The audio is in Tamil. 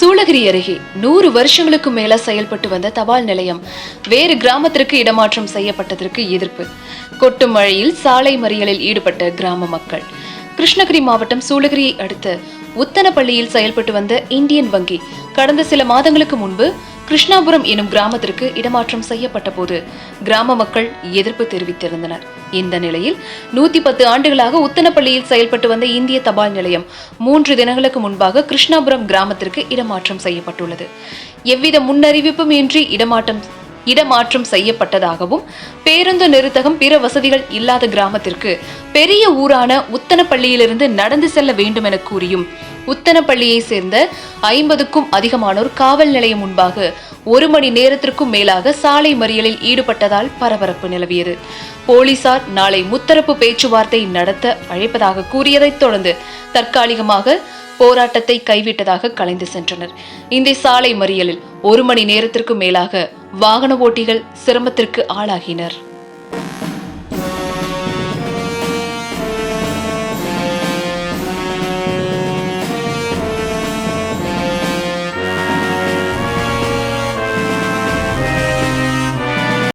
சூளகிரி அருகே நூறு வருஷங்களுக்கு மேல செயல்பட்டு வந்த தபால் நிலையம் வேறு கிராமத்திற்கு இடமாற்றம் செய்யப்பட்டதற்கு எதிர்ப்பு. கொட்டும் மழையில் சாலை மறியலில் ஈடுபட்ட கிராம மக்கள். கிருஷ்ணகிரி மாவட்டம் சூளகிரியை அடுத்த உத்தனப்பள்ளியில் செயல்பட்டு வந்த இந்தியன் வங்கி கடந்த சில மாதங்களுக்கு முன்பு கிருஷ்ணாபுரம் எனும் கிராமத்திற்கு இடமாற்றம் செய்யப்பட்ட போது கிராம மக்கள் எதிர்ப்பு தெரிவித்திருந்தனர். இந்த நிலையில் நூத்தி பத்து ஆண்டுகளாக உத்தனப்பள்ளியில் செயல்பட்டு வந்த இந்திய தபால் நிலையம் மூன்று தினங்களுக்கு முன்பாக கிருஷ்ணாபுரம் கிராமத்திற்கு இடமாற்றம் செய்யப்பட்டுள்ளது. எவ்வித முன்னறிவிப்பும் இன்றி இடமாற்றம் இடமாற்றம் செய்யப்பட்டதாகவும் பேருந்து நிறுத்தகம் பிற வசதிகள் இல்லாத கிராமத்திற்கு பெரிய ஊரான உத்தனப்பள்ளியிலிருந்து நடந்து செல்ல வேண்டும் என கூறியும் உத்தனப்பள்ளியை சேர்ந்த ஐம்பதுக்கும் அதிகமானோர் காவல் நிலையம் முன்பாக ஒரு மணி நேரத்திற்கும் மேலாக சாலை மறியலில் ஈடுபட்டதால் பரபரப்பு நிலவியது. போலீசார் நாளை முத்தரப்பு பேச்சுவார்த்தை நடத்த அழைப்பதாக கூறியதைத் தொடர்ந்து தற்காலிகமாக போராட்டத்தை கைவிட்டதாக கலைந்து சென்றனர். இந்த சாலை மறியலில் ஒரு மணி நேரத்திற்கு மேலாக வாகன ஓட்டிகள் சிரமத்திற்கு ஆளாகினர்.